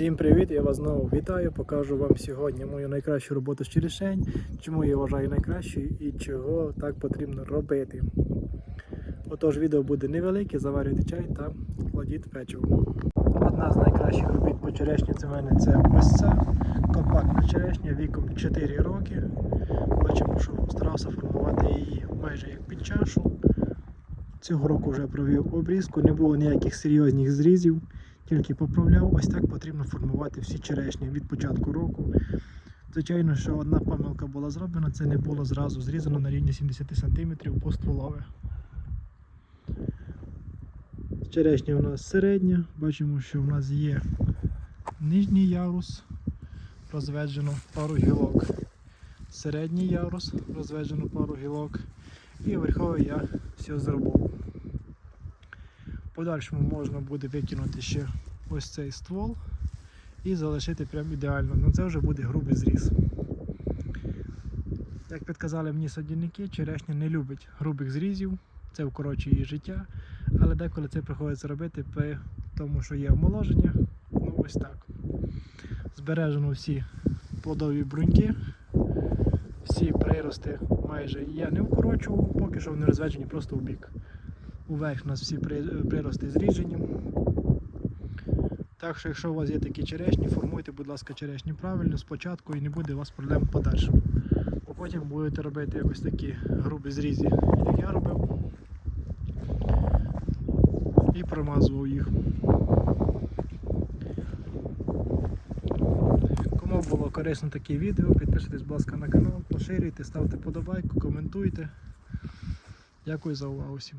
Всім привіт! Я вас знову вітаю. Покажу вам сьогодні мою найкращу роботу з черешень, чому я вважаю найкращою і чого так потрібно робити. Отож, відео буде невелике, заварюйте чай та кладіть печиво. Одна з найкращих робіт по черешні це в мене це ось ця компактна черешня віком 4 роки. Бачимо, що старався формувати її майже як під чашу. Цього року вже провів обрізку, не було ніяких серйозних зрізів тільки поправляв, ось так потрібно формувати всі черешні від початку року. Звичайно, що одна помилка була зроблена, це не було зразу зрізано на рівні 70 см по стволове. Черешня у нас середня, бачимо, що в нас є нижній ярус, розведжено пару гілок, середній ярус, розведжено пару гілок, і верховий я все зробив. Подальшому можна буде викинути ще ось цей ствол і залишити прям ідеально. Ну це вже буде грубий зріз. Як підказали мені садівники, черешня не любить грубих зрізів, це вкорочує її життя, але деколи це приходиться робити при тому, що є омоложення. Ну ось так. Збережено всі плодові бруньки, всі прирости майже я не вкорочував, поки що вони розведені просто в бік. Уверх у нас всі прирости зріжені. Так що, якщо у вас є такі черешні, формуйте, будь ласка, черешні правильно спочатку і не буде у вас проблем в подальшому. Потім будете робити ось такі грубі зрізи, як я робив. І промазував їх. Кому було корисно таке відео, підписуйтесь, будь ласка, на канал, поширюйте, ставте подобайку, коментуйте. Дякую за увагу всім.